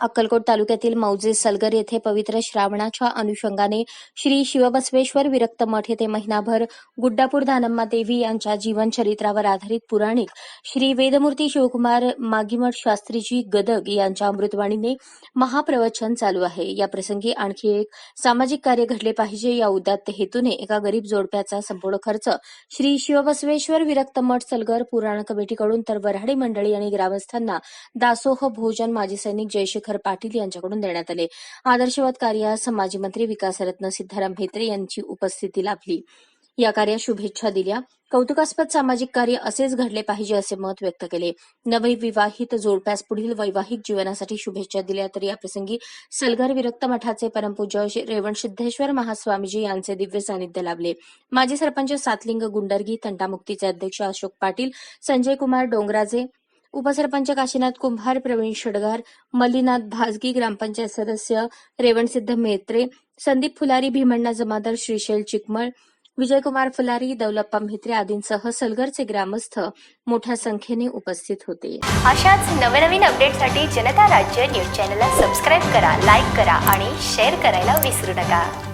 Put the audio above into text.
अक्कलकोट तालुक्यातील मौजे सलगर येथे पवित्र श्रावणाच्या अनुषंगाने श्री शिवबसवेश्वर विरक्त मठ येथे महिनाभर गुड्डापूर दानम्मा देवी यांच्या जीवनचरित्रावर आधारित पुराणिक श्री वेदमूर्ती शिवकुमार मागीमठ शास्त्रीजी गदग यांच्या अमृतवाणीने महाप्रवचन चालू आहे. या प्रसंगी आणखी एक सामाजिक कार्य घडले पाहिजे या उदात्त हेतूने एका गरीब जोडप्याचा संपूर्ण खर्च श्री शिवबसवेश्वर विरक्त मठ सलगर पुराण कमिटीकडून तर वऱ्हाडी मंडळी आणि ग्रामस्थांना दासोह भोजन माजी सैनिक जयशेखर पाटील यांच्याकडून देण्यात आले. आदर्शवाद कार्यास माजी मंत्री विकासरत्न सिद्धाराम भेत्रे यांची उपस्थिती लाभली. या कार्यात शुभेच्छा दिल्या. कौतुकास्पद सामाजिक कार्य असेच घडले पाहिजे असे मत व्यक्त केले. नवविवाहित जोडप्यास पुढील वैवाहिक जीवनासाठी शुभेच्छा दिल्या तर या प्रसंगी सलगर विरक्त मठाचे परमपूज्य श्री रेवण सिद्धेश्वर महास्वामीजी यांचे दिव्य सानिध्य लाभले. माजी सरपंच सातलिंग गुंडरगी तंटामुक्तीचे अध्यक्ष अशोक पाटील संजय कुमार डोंगराजे उपसरपंच काशीनाथ कुंभार प्रवीण शडगार मल्लीनाथ भाजगी ग्रामपंचायत सदस्य रेवणसिद्ध मेत्रे संदीप फुलारी भीमण्णा जमादार श्रीशैल चिकमळ विजयकुमार फुलारी दौलप्पा म्हेत्रे आदींसह सलगरचे ग्रामस्थ मोठ्या संख्येने उपस्थित होते. अशाच नवनवीन अपडेटसाठी जनता राज्य न्यूज चॅनलला सबस्क्राईब करा लाईक करा आणि शेअर करायला विसरू नका.